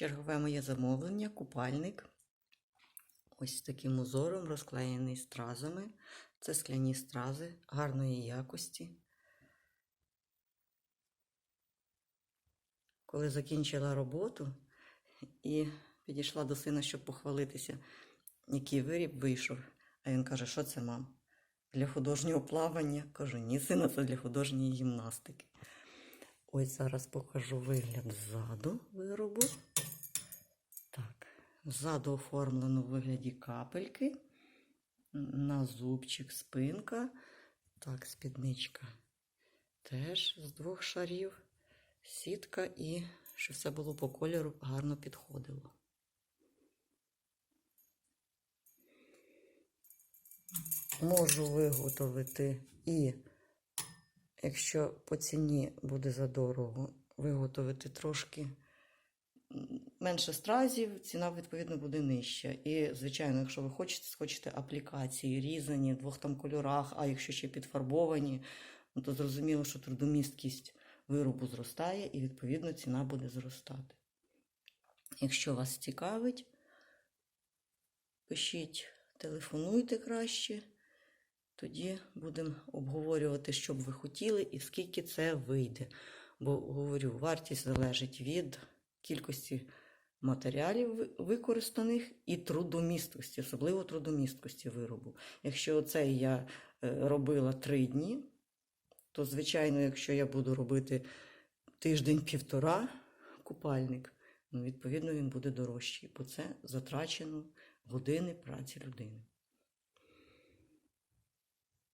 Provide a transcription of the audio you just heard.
Чергове моє замовлення, купальник. Ось таким узором, розклеєний стразами. Це скляні стрази гарної якості. Коли закінчила роботу і підійшла до сина, щоб похвалитися, який виріб вийшов. А він каже, що це мам? Для художнього плавання. Кажу, ні, сина, це для художньої гімнастики. Ось зараз покажу вигляд ззаду виробу. Ззаду оформлено в вигляді капельки. На зубчик спинка. Так, спідничка теж з двох шарів. Сітка і щоб все було по кольору гарно підходило. Можу виготовити і, якщо по ціні буде задорого, виготовити трошки менше стразів, ціна, відповідно, буде нижча. І, звичайно, якщо ви хочете, хочете аплікації різані, в двох там кольорах, а якщо ще підфарбовані, ну, то зрозуміло, що трудомісткість виробу зростає і, відповідно, ціна буде зростати. Якщо вас цікавить, пишіть, телефонуйте краще. Тоді будемо обговорювати, що б ви хотіли і скільки це вийде. Бо говорю, вартість залежить від кількості матеріалів використаних і трудомісткості, особливо трудомісткості виробу. Якщо це я е, робила три дні, то, звичайно, якщо я буду робити тиждень-півтора купальник, ну, відповідно, він буде дорожчий, бо це затрачено години праці людини.